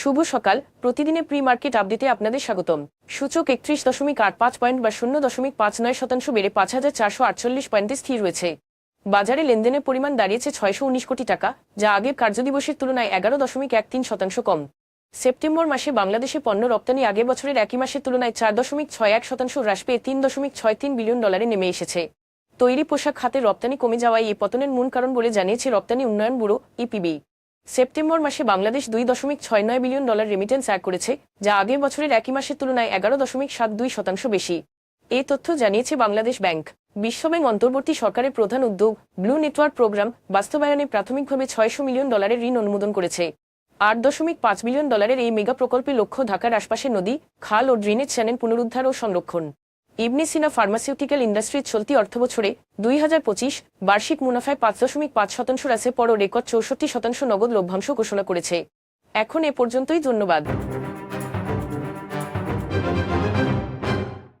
শুভ সকাল। প্রতিদিনে pre market আপডেটে আপনাদের স্বাগতম। সূচক একত্রিশ দশমিক আট পাঁচ পয়েন্ট বা শূন্য দশমিক পাঁচ নয় শতাংশ বেড়ে পাঁচ হাজার চারশো আটচল্লিশ পয়েন্টে স্থির রয়েছে। বাজারে লেনদেনের পরিমাণ দাঁড়িয়েছে ছয়শো উনিশ কোটি টাকা, যা আগের কার্যদিবসের তুলনায় এগারো দশমিক এক তিন শতাংশ কম। সেপ্টেম্বর মাসে বাংলাদেশে পণ্য রপ্তানি আগের বছরের একই মাসের তুলনায় চার দশমিক ছয় এক শতাংশ হ্রাস পেয়ে তিন দশমিক ছয় তিন বিলিয়ন ডলারে নেমে এসেছে। তৈরি পোশাক খাতে রপ্তানি কমে যাওয়ায় এই পতনের মূল কারণ বলে জানিয়েছে রপ্তানি উন্নয়ন ব্যুরো ইপিবি। সেপ্টেম্বর মাসে বাংলাদেশ দুই দশমিক ছয় নয় বিলিয়ন ডলার রেমিটেন্স আয় করেছে, যা আগের বছরের একই মাসের তুলনায় এগারো দশমিক সাত দুই শতাংশ বেশি। এই তথ্য জানিয়েছে বাংলাদেশ ব্যাংক। বিশ্বব্যাংক অন্তর্বর্তী সরকারের প্রধান উদ্যোগ ব্লু নেটওয়ার্ক প্রোগ্রাম বাস্তবায়নে প্রাথমিকভাবে ছয়শো মিলিয়ন ডলারের ঋণ অনুমোদন করেছে। আট দশমিক পাঁচ বিলিয়ন ডলারের এই মেগা প্রকল্পের লক্ষ্য ঢাকার আশপাশের নদী, খাল ও ড্রেনেজ চ্যানেল পুনরুদ্ধার ও সংরক্ষণ। ইবনি সিনা ফার্মাসিউটিক্যাল ইন্ডাস্ট্রির চলতি অর্থবছরে দুই হাজার পঁচিশ বার্ষিক মুনাফায় পাঁচ দশমিক পাঁচ শতাংশ রাশে পরও রেকর্ড চৌষট্টি শতাংশ নগদ লভ্যাংশ ঘোষণা করেছে। এখন এ পর্যন্তই, ধন্যবাদ।